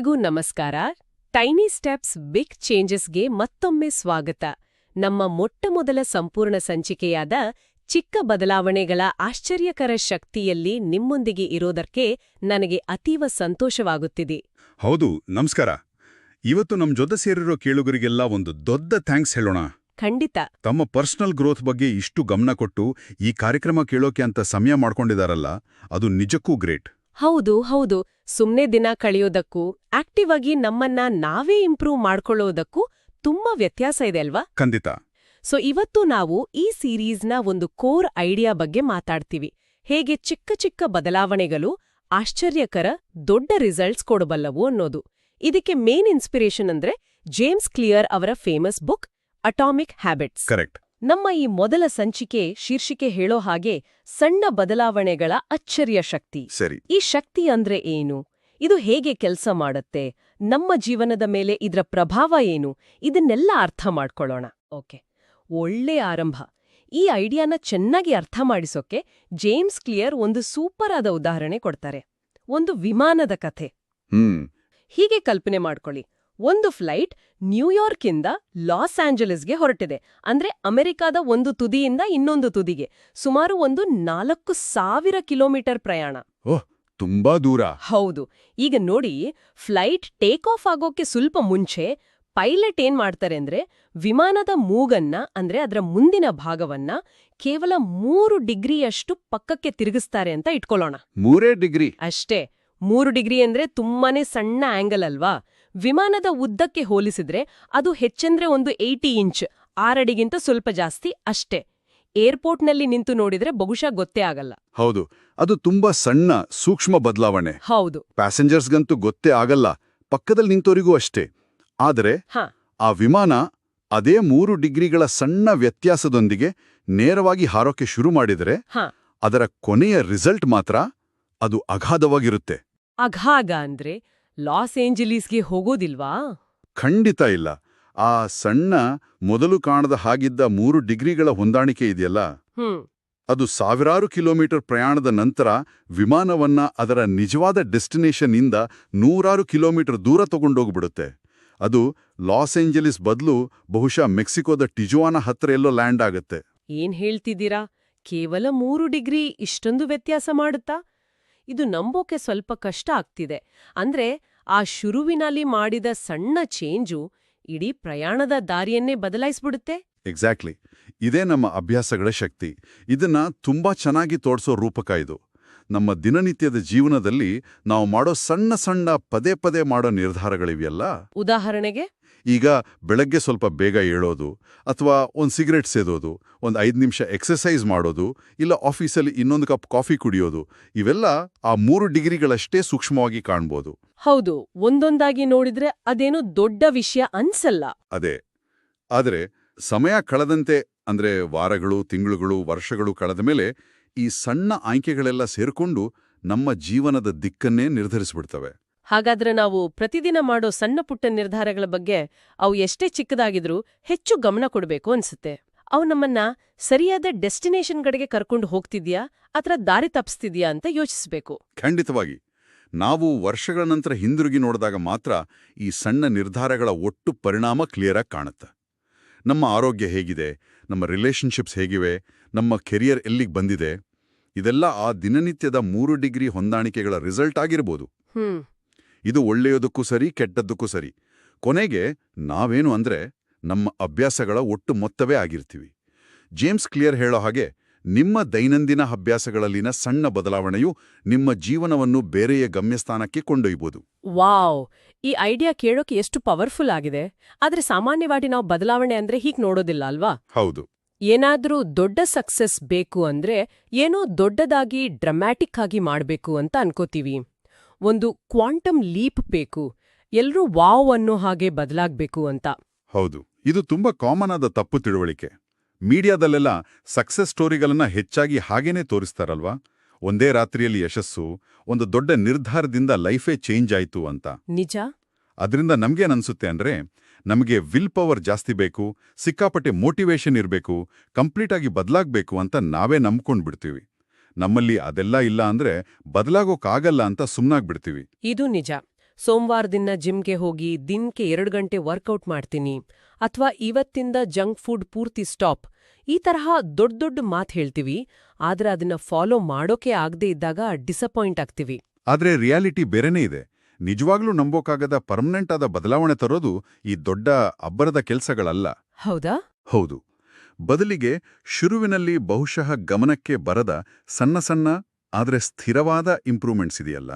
ಎಲ್ರಿಗೂ ನಮಸ್ಕಾರ. Tiny steps big ಚೇಂಜಸ್ಗೆ ಮತ್ತೊಮ್ಮೆ ಸ್ವಾಗತ. ನಮ್ಮ ಮೊಟ್ಟಮೊದಲ ಸಂಪೂರ್ಣ ಸಂಚಿಕೆಯಾದ ಚಿಕ್ಕ ಬದಲಾವಣೆಗಳ ಆಶ್ಚರ್ಯಕರ ಶಕ್ತಿಯಲ್ಲಿ ನಿಮ್ಮೊಂದಿಗೆ ಇರೋದಕ್ಕೆ ನನಗೆ ಅತೀವ ಸಂತೋಷವಾಗುತ್ತಿದೆ. ಹೌದು ನಮಸ್ಕಾರ. ಇವತ್ತು ನಮ್ ಜೊತೆ ಸೇರಿರೋ ಕೇಳುಗರಿಗೆಲ್ಲ ಒಂದು ದೊಡ್ಡ ಥ್ಯಾಂಕ್ಸ್ ಹೇಳೋಣ. ಖಂಡಿತ. ತಮ್ಮ ಪರ್ಸನಲ್ ಗ್ರೋತ್ ಬಗ್ಗೆ ಇಷ್ಟು ಗಮನ ಕೊಟ್ಟು ಈ ಕಾರ್ಯಕ್ರಮ ಕೇಳೋಕೆ ಅಂತ ಸಮಯ ಮಾಡ್ಕೊಂಡಿದಾರಲ್ಲ ಅದು ನಿಜಕ್ಕೂ ಗ್ರೇಟ್. ಹೌದು ಹೌದು. ಸುಮ್ನೆ ದಿನ ಕಳೆಯೋದಕ್ಕೂ ಆಕ್ಟಿವ್ ಆಗಿ ನಮ್ಮನ್ನ ನಾವೇ ಇಂಪ್ರೂವ್ ಮಾಡ್ಕೊಳ್ಳೋದಕ್ಕೂ ತುಂಬಾ ವ್ಯತ್ಯಾಸ ಇದೆ ಅಲ್ವಾ? ಖಂಡಿತ. ಸೊ ಇವತ್ತು ನಾವು ಈ ಸೀರೀಸ್ನ ಒಂದು ಕೋರ್ ಐಡಿಯಾ ಬಗ್ಗೆ ಮಾತಾಡ್ತೀವಿ. ಹೇಗೆ ಚಿಕ್ಕ ಚಿಕ್ಕ ಬದಲಾವಣೆಗಳು ಆಶ್ಚರ್ಯಕರ ದೊಡ್ಡ ರಿಸಲ್ಟ್ಸ್ ಕೊಡಬಲ್ಲವು ಅನ್ನೋದು. ಇದಕ್ಕೆ ಮೇನ್ ಇನ್ಸ್ಪಿರೇಷನ್ ಅಂದ್ರೆ ಜೇಮ್ಸ್ ಕ್ಲಿಯರ್ ಅವರ famous book atomic habits correct ನಮ್ಮ ಈ ಮೊದಲ ಸಂಚಿಕೆ ಶೀರ್ಷಿಕೆ ಹೇಳೋ ಹಾಗೆ ಸಣ್ಣ ಬದಲಾವಣೆಗಳ ಅಚ್ಚರಿಯ ಶಕ್ತಿ. ಸರಿ. ಈ ಶಕ್ತಿ ಅಂದ್ರೆ ಏನು? ಇದು ಹೇಗೆ ಕೆಲಸ ಮಾಡುತ್ತೆ? ನಮ್ಮ ಜೀವನದ ಮೇಲೆ ಇದರ ಪ್ರಭಾವ ಏನು? ಇದನ್ನೆಲ್ಲ ಅರ್ಥ ಮಾಡ್ಕೊಳ್ಳೋಣ. ಓಕೆ. ಒಳ್ಳೆ ಆರಂಭ. ಈ ಐಡಿಯಾನ ಚೆನ್ನಾಗಿ ಅರ್ಥ ಮಾಡಿಸೋಕೆ ಜೇಮ್ಸ್ ಕ್ಲಿಯರ್ ಒಂದು ಸೂಪರ್ ಆದ ಉದಾಹರಣೆ ಕೊಡ್ತಾರೆ. ಒಂದು ವಿಮಾನದ ಕಥೆ. ಹ್ಮ್. ಹೀಗೆ ಕಲ್ಪನೆ ಮಾಡ್ಕೊಳ್ಳಿ. ಒಂದು ಫ್ಲೈಟ್ ನ್ಯೂಯಾರ್ಕಿಂದ ಲಾಸ್ ಆಂಜಲಸ್ಗೆ ಹೊರಟಿದೆ. ಅಂದ್ರೆ ಅಮೆರಿಕಾದ ಒಂದು ತುದಿಯಿಂದ ಇನ್ನೊಂದು ತುದಿಗೆ. ಸುಮಾರು ಒಂದು ನಾಲ್ಕು ಸಾವಿರ ಕಿಲೋಮೀಟರ್ ಪ್ರಯಾಣ. ಓಹ್ ತುಂಬಾ ದೂರ. ಹೌದು. ಈಗ ನೋಡಿ ಫ್ಲೈಟ್ ಟೇಕ್ ಆಫ್ ಆಗೋಕೆ ಸ್ವಲ್ಪ ಮುಂಚೆ ಪೈಲಟ್ ಏನ್ ಮಾಡ್ತಾರೆ ಅಂದ್ರೆ ವಿಮಾನದ ಮೂಗನ್ನ ಅಂದ್ರೆ ಅದರ ಮುಂದಿನ ಭಾಗವನ್ನ ಕೇವಲ ಮೂರು ಡಿಗ್ರಿಯಷ್ಟು ಪಕ್ಕಕ್ಕೆ ತಿರುಗಿಸ್ತಾರೆ ಅಂತ ಇಟ್ಕೊಳ್ಳೋಣ. ಮೂರೇ ಡಿಗ್ರಿ. ಅಷ್ಟೇ. ಮೂರು ಡಿಗ್ರಿ ಅಂದ್ರೆ ತುಂಬಾನೇ ಸಣ್ಣ ಆಂಗಲ್ ಅಲ್ವಾ? ವಿಮಾನದ ಉದ್ದಕ್ಕೆ ಹೋಲಿಸಿದ್ರೆ ಅದು ಹೆಚ್ಚಂದ್ರೆ ಒಂದು ಏಯ್ಟಿ ಇಂಚ್ ಆರಡಿಗಿಂತ ಸ್ವಲ್ಪ ಜಾಸ್ತಿ ಅಷ್ಟೇ. ಏರ್ಪೋರ್ಟ್ನಲ್ಲಿ ನಿಂತು ನೋಡಿದ್ರೆ ಬಹುಶಃ ಗೊತ್ತೇ ಆಗಲ್ಲ. ಹೌದು ಅದು ತುಂಬಾ ಸಣ್ಣ ಸೂಕ್ಷ್ಮ ಬದಲಾವಣೆ. ಹೌದು. ಪ್ಯಾಸೆಂಜರ್ಸ್ಗಂತೂ ಗೊತ್ತೇ ಆಗಲ್ಲ ಪಕ್ಕದಲ್ಲಿ ನಿಂತೋರಿಗೂ ಅಷ್ಟೇ. ಆದರೆ ಆ ವಿಮಾನ ಅದೇ ಮೂರು ಡಿಗ್ರಿಗಳ ಸಣ್ಣ ವ್ಯತ್ಯಾಸದೊಂದಿಗೆ ನೇರವಾಗಿ ಹಾರೋಕೆ ಶುರು ಮಾಡಿದರೆ ಅದರ ಕೊನೆಯ ರಿಸಲ್ಟ್ ಮಾತ್ರ ಅದು ಅಗಾಧವಾಗಿರುತ್ತೆ. ಅಘಾಗ ಅಂದ್ರೆ ಲಾಸ್ ಏಂಜಲೀಸ್ಗೆ ಹೋಗೋದಿಲ್ವಾ? ಖಂಡಿತ ಇಲ್ಲ. ಆ ಸಣ್ಣ ಮೊದಲು ಕಾಣದ ಹಾಗಿದ್ದ ಮೂರು ಡಿಗ್ರಿಗಳ ಹೊಂದಾಣಿಕೆ ಇದೆಯಲ್ಲ? ಅದು ಸಾವಿರಾರು ಕಿಲೋಮೀಟರ್ ಪ್ರಯಾಣದ ನಂತರ ವಿಮಾನವನ್ನ ಅದರ ನಿಜವಾದ ಡೆಸ್ಟಿನೇಷನ್ ಇಂದ ನೂರಾರು ಕಿಲೋಮೀಟರ್ ದೂರ ತಗೊಂಡೋಗ್ಬಿಡುತ್ತೆ. ಅದು ಲಾಸ್ ಏಂಜಲೀಸ್ ಬದಲು ಬಹುಶಃ ಮೆಕ್ಸಿಕೋದ ಟಿಜುವಾನ ಹತ್ರ ಎಲ್ಲೋ ಲ್ಯಾಂಡ್ ಆಗುತ್ತೆ. ಏನ್ ಹೇಳ್ತಿದ್ದೀರಾ? ಕೇವಲ ಮೂರು ಡಿಗ್ರಿ ಇಷ್ಟೊಂದು ವ್ಯತ್ಯಾಸ ಮಾಡುತ್ತಾ? ಇದು ನಂಬೋಕೆ ಸ್ವಲ್ಪ ಕಷ್ಟ ಆಗ್ತಿದೆ. ಅಂದ್ರೆ ಆ ಶುರುವಿನಲ್ಲಿ ಮಾಡಿದ ಸಣ್ಣ ಚೇಂಜು ಇಡೀ ಪ್ರಯಾಣದ ದಾರಿಯನ್ನೇ ಬದಲಾಯಿಸ್ಬಿಡುತ್ತೆ? ಎಕ್ಸಾಕ್ಟ್ಲಿ ಇದೇ ನಮ್ಮ ಅಭ್ಯಾಸಗಳ ಶಕ್ತಿ. ಇದನ್ನ ತುಂಬಾ ಚೆನ್ನಾಗಿ ತೋರಿಸೋ ರೂಪಕ ಇದು. ನಮ್ಮ ದಿನನಿತ್ಯದ ಜೀವನದಲ್ಲಿ ನಾವು ಮಾಡೋ ಸಣ್ಣ ಸಣ್ಣ ಪದೇ ಪದೇ ಮಾಡೋ ನಿರ್ಧಾರಗಳಿವೆಯಲ್ಲ? ಉದಾಹರಣೆಗೆ? ಈಗ ಬೆಳಗ್ಗೆ ಸ್ವಲ್ಪ ಬೇಗ ಏಳೋದು ಅಥವಾ ಒಂದು ಸಿಗರೆಟ್ ಸೇದೋದು ಒಂದು ಐದು ನಿಮಿಷ ಎಕ್ಸಸೈಸ್ ಮಾಡೋದು ಇಲ್ಲ ಆಫೀಸಲ್ಲಿ ಇನ್ನೊಂದು ಕಪ್ ಕಾಫಿ ಕುಡಿಯೋದು ಇವೆಲ್ಲ ಆ ಮೂರು ಡಿಗ್ರಿಗಳಷ್ಟೇ ಸೂಕ್ಷ್ಮವಾಗಿ ಕಾಣ್ಬೋದು. ಹೌದು ಒಂದೊಂದಾಗಿ ನೋಡಿದ್ರೆ ಅದೇನು ದೊಡ್ಡ ವಿಷಯ ಅನ್ಸಲ್ಲ. ಅದೇ. ಆದರೆ ಸಮಯ ಕಳೆದಂತೆ ಅಂದ್ರೆ ವಾರಗಳು ತಿಂಗಳುಗಳು ವರ್ಷಗಳು ಕಳೆದ ಮೇಲೆ ಈ ಸಣ್ಣ ಆಯ್ಕೆಗಳೆಲ್ಲ ಸೇರಿಕೊಂಡು ನಮ್ಮ ಜೀವನದ ದಿಕ್ಕನ್ನೇ ನಿರ್ಧರಿಸ್ಬಿಡ್ತವೆ. ಹಾಗಾದ್ರೆ ನಾವು ಪ್ರತಿದಿನ ಮಾಡೋ ಸಣ್ಣ ಪುಟ್ಟ ನಿರ್ಧಾರಗಳ ಬಗ್ಗೆ ಅವು ಎಷ್ಟೇ ಚಿಕ್ಕದಾಗಿದ್ರೂ ಹೆಚ್ಚು ಗಮನ ಕೊಡಬೇಕು ಅನ್ಸುತ್ತೆ. ಅವು ನಮ್ಮನ್ನ ಸರಿಯಾದ ಡೆಸ್ಟಿನೇಷನ್ ಕಡೆಗೆ ಕರ್ಕೊಂಡು ಹೋಗ್ತಿದ್ಯಾ ಅಥವಾ ದಾರಿ ತಪ್ಪಿಸ್ತಿದ್ಯಾ ಅಂತ ಯೋಚಿಸಬೇಕು. ಖಂಡಿತವಾಗಿ. ನಾವು ವರ್ಷಗಳ ನಂತರ ಹಿಂದಿರುಗಿ ನೋಡಿದಾಗ ಮಾತ್ರ ಈ ಸಣ್ಣ ನಿರ್ಧಾರಗಳ ಒಟ್ಟು ಪರಿಣಾಮ ಕ್ಲಿಯರ್ ಆಗಿ ಕಾಣುತ್ತೆ. ನಮ್ಮ ಆರೋಗ್ಯ ಹೇಗಿದೆ ನಮ್ಮ ರಿಲೇಷನ್ಶಿಪ್ಸ್ ಹೇಗಿವೆ ನಮ್ಮ ಕೆರಿಯರ್ ಎಲ್ಲಿಗೆ ಬಂದಿದೆ ಇದೆಲ್ಲ ಆ ದಿನನಿತ್ಯದ ಮೂರು ಡಿಗ್ರಿ ಹೊಂದಾಣಿಕೆಗಳ ರಿಸಲ್ಟ್ ಆಗಿರ್ಬೋದು. ಇದು ಒಳ್ಳೆಯದಕ್ಕೂ ಸರಿ ಕೆಟ್ಟದ್ದಕ್ಕೂ ಸರಿ. ಕೊನೆಗೆ ನಾವೇನು ಅಂದ್ರೆ ನಮ್ಮ ಅಭ್ಯಾಸಗಳ ಒಟ್ಟು ಮೊತ್ತವೇ ಆಗಿರ್ತೀವಿ. ಜೇಮ್ಸ್ ಕ್ಲಿಯರ್ ಹೇಳೋ ಹಾಗೆ ನಿಮ್ಮ ದೈನಂದಿನ ಅಭ್ಯಾಸಗಳಲ್ಲಿನ ಸಣ್ಣ ಬದಲಾವಣೆಯು ನಿಮ್ಮ ಜೀವನವನ್ನು ಬೇರೆಯ ಗಮ್ಯಸ್ಥಾನಕ್ಕೆ ಕೊಂಡೊಯ್ಬೋದು. ವಾವ್! ಈ ಐಡಿಯಾ ಕೇಳೋಕೆ ಎಷ್ಟು ಪವರ್ಫುಲ್ ಆಗಿದೆ. ಆದ್ರೆ ಸಾಮಾನ್ಯವಾಗಿ ನಾವು ಬದಲಾವಣೆ ಅಂದ್ರೆ ಹೀಗ್ ನೋಡೋದಿಲ್ಲ ಅಲ್ವಾ? ಹೌದು. ಏನಾದರೂ ದೊಡ್ಡ ಸಕ್ಸಸ್ ಬೇಕು ಅಂದ್ರೆ ಏನೋ ದೊಡ್ಡದಾಗಿ ಡ್ರಮ್ಯಾಟಿಕ್ ಆಗಿ ಮಾಡಬೇಕು ಅಂತ ಅನ್ಕೋತೀವಿ. ಒಂದು ಕ್ವಾಂಟಮ್ ಲೀಪ್ ಬೇಕು. ಎಲ್ಲರೂ ವಾವ್ ಅನ್ನೋ ಹಾಗೆ ಬದಲಾಗಬೇಕು ಅಂತ. ಹೌದು ಇದು ತುಂಬಾ ಕಾಮನ್ ಆದ ತಪ್ಪು ತಿಳುವಳಿಕೆ. ಮೀಡಿಯಾದಲ್ಲೆಲ್ಲ ಸಕ್ಸೆಸ್ ಸ್ಟೋರಿಗಳನ್ನ ಹೆಚ್ಚಾಗಿ ಹಾಗೇನೇ ತೋರಿಸ್ತಾರಲ್ವಾ? ಒಂದೇ ರಾತ್ರಿಯಲ್ಲಿ ಯಶಸ್ಸು ಒಂದು ದೊಡ್ಡ ನಿರ್ಧಾರದಿಂದ ಲೈಫೇ ಚೇಂಜ್ ಆಯ್ತು ಅಂತ. ನಿಜ? ಅದರಿಂದ ನಮ್ಗೇನನ್ಸುತ್ತೆ ಅಂದ್ರೆ ನಮಗೆ ವಿಲ್ ಪವರ್ ಜಾಸ್ತಿ ಬೇಕು ಸಿಕ್ಕಾಪಟ್ಟೆ ಮೋಟಿವೇಶನ್ ಇರಬೇಕು ಕಂಪ್ಲೀಟ್ ಆಗಿ ಬದಲಾಗಬೇಕು ಅಂತ ನಾವೇ ನಂಬ್ಕೊಂಡ್ಬಿಡ್ತೀವಿ. ನಮ್ಮಲ್ಲಿ ಅದೆಲ್ಲ ಇಲ್ಲ ಅಂದ್ರೆ ಬದಲಾಗೋಕ್ಕಾಗಲ್ಲ ಅಂತ ಸುಮ್ನಾಗ್ಬಿಡ್ತೀವಿ. ಇದು ನಿಜ. ಸೋಮವಾರದಿಂದ ಜಿಮ್ಗೆ ಹೋಗಿ ದಿನಕ್ಕೆ ಎರಡು ಗಂಟೆ ವರ್ಕೌಟ್ ಮಾಡ್ತೀನಿ. ಅಥವಾ ಇವತ್ತಿಂದ ಜಂಕ್ ಫುಡ್ ಪೂರ್ತಿ ಸ್ಟಾಪ್. ಈ ತರಹ ದೊಡ್ಡ ದೊಡ್ಡ ಮಾತು ಹೇಳ್ತೀವಿ. ಆದ್ರೆ ಅದನ್ನ ಫಾಲೋ ಮಾಡೋಕೆ ಆಗದೆ ಇದ್ದಾಗ ಡಿಸಪಾಯಿಂಟ್ ಆಗ್ತೀವಿ. ಆದ್ರೆ ರಿಯಾಲಿಟಿ ಬೇರೆನೇ ಇದೆ. ನಿಜವಾಗ್ಲೂ ನಂಬೋಕಾಗದ ಪರ್ಮನೆಂಟ್ ಆದ ಬದಲಾವಣೆ ತರೋದು ಈ ದೊಡ್ಡ ಅಬ್ಬರದ ಕೆಲಸಗಳಲ್ಲ. ಹೌದಾ? ಹೌದು. ಬದಲಿಗೆ ಶುರುವಿನಲ್ಲಿ ಬಹುಶಃ ಗಮನಕ್ಕೆ ಬರದ ಸಣ್ಣ ಸಣ್ಣ ಆದರೆ ಸ್ಥಿರವಾದ ಇಂಪ್ರೂವ್ಮೆಂಟ್ಸ್ ಇದೆಯಲ್ಲ?